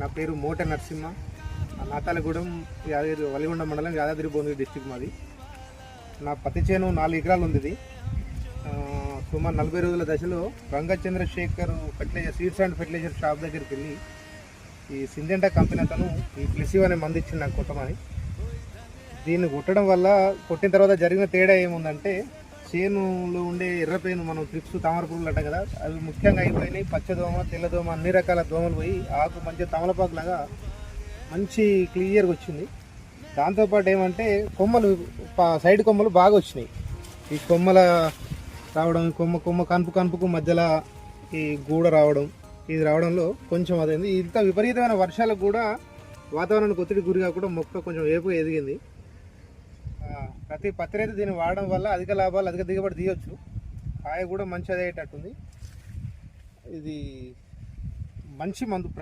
నా పేరు మోట నరసింహ. నాతాలగూడెం యాదగిరి వలిగొండ మండలం యాదాద్రి భువనగిరి డిస్టిక్ మాది. నా పత్తి చేను నాలుగు ఎకరాలు ఉంది ఇది. సుమారు నలభై రోజుల దశలో Rangachandrasekhar fertilizer seeds and fertilizer shop దగ్గరికి వెళ్ళి ఈ సింజెంటా కంపెనీ అతను ఈ ప్లెసివ్ అనే మంది ఇచ్చింది నాకు కొట్టమని. దీన్ని కొట్టడం వల్ల కొట్టిన తర్వాత జరిగిన తేడా ఏముందంటే చేనులో ఉండే ఎర్రపేను మనం ట్రిప్స్ తామర పురుగులు అంటాం కదా అవి ముఖ్యంగా అయిపోయినాయి. పచ్చదోమ తెల్లదోమ అన్ని రకాల దోమలు పోయి ఆకు మంచిగా తమలపాకు లాగా మంచి క్లియర్గా వచ్చింది. దాంతోపాటు ఏమంటే కొమ్మలు సైడ్ కొమ్మలు బాగా వచ్చినాయి. ఈ కొమ్మల రావడం ఈ కొమ్మ కొమ్మ కనుపు కనుపుకు మధ్యలో ఈ గూడ రావడం ఇది రావడంలో కొంచెం అదైంది. ఇంత విపరీతమైన వర్షాలకు కూడా వాతావరణానికి ఒత్తిడి గురి కాకుండా మొక్క కొంచెం వేపు ఎదిగింది. ప్రతి పత్తి రైతు దీన్ని వాడడం వల్ల అధిక లాభాలు అధిక దిగుబడి తీయొచ్చు. కాయ కూడా మంచి అయ్యేటట్టుంది. ఇది మంచి మందు